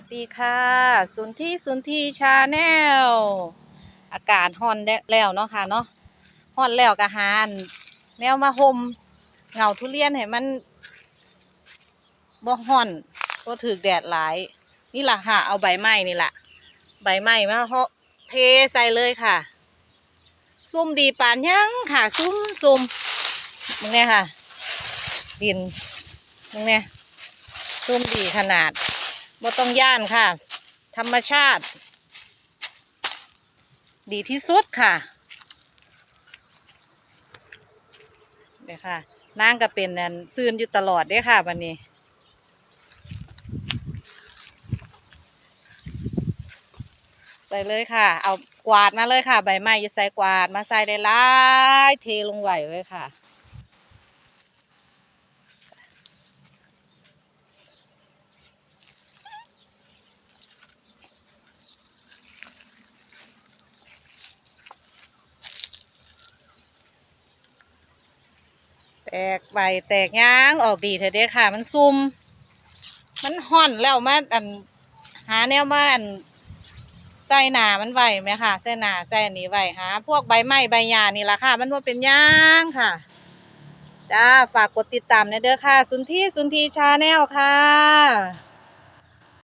วัสดีค่ะ สุนที่สุนที่ชาแนลอากาศฮอนแล้วเนาะค่ะเนาะฮอนแล้วก็หานแนวมาห่มเงาทุเรียนให้มันบ่ฮอนบ่ถือแดดหลาย นี่ล่ะค่ะ เอาใบไม้นี่ล่ะ ใบไม้มาเหาะเทใส่เลยค่ะ ซุ่มดีปานยังค่ะ ซุ่มซุ่มมึงเนี่ยค่ะ ดินมึงเนี่ยซุ่มดีขนาด บ่ต้องย่านค่ะ ธรรมชาติ ดีที่สุดค่ะเดี๋ยวค่ะนางก็เป็นนันซืนอยู่ตลอดเด้ค่ะวันนี้ใส่เลยค่ะ เอากวาดมาเลยค่ะ ใบไม้อย่าใส่กวาดมาใส่ได้หลายเทลงไหวเลยค่ะ แตกใบแตกยางออกดีเถอะเด้อค่ะ มันซุ่มมันห่อนแล้วมาอันหาแนวมาอันใส่หนามันไหวไหมค่ะใส่หนาใส่นี้ไหวหาพวกใบไม้ใบหญ้านี่ละค่ะ มันว่าเป็นหยางค่ะจ้าฝากกดติดตามนะเด้อค่ะ สุนทีสุนทีชาแนลค่ะ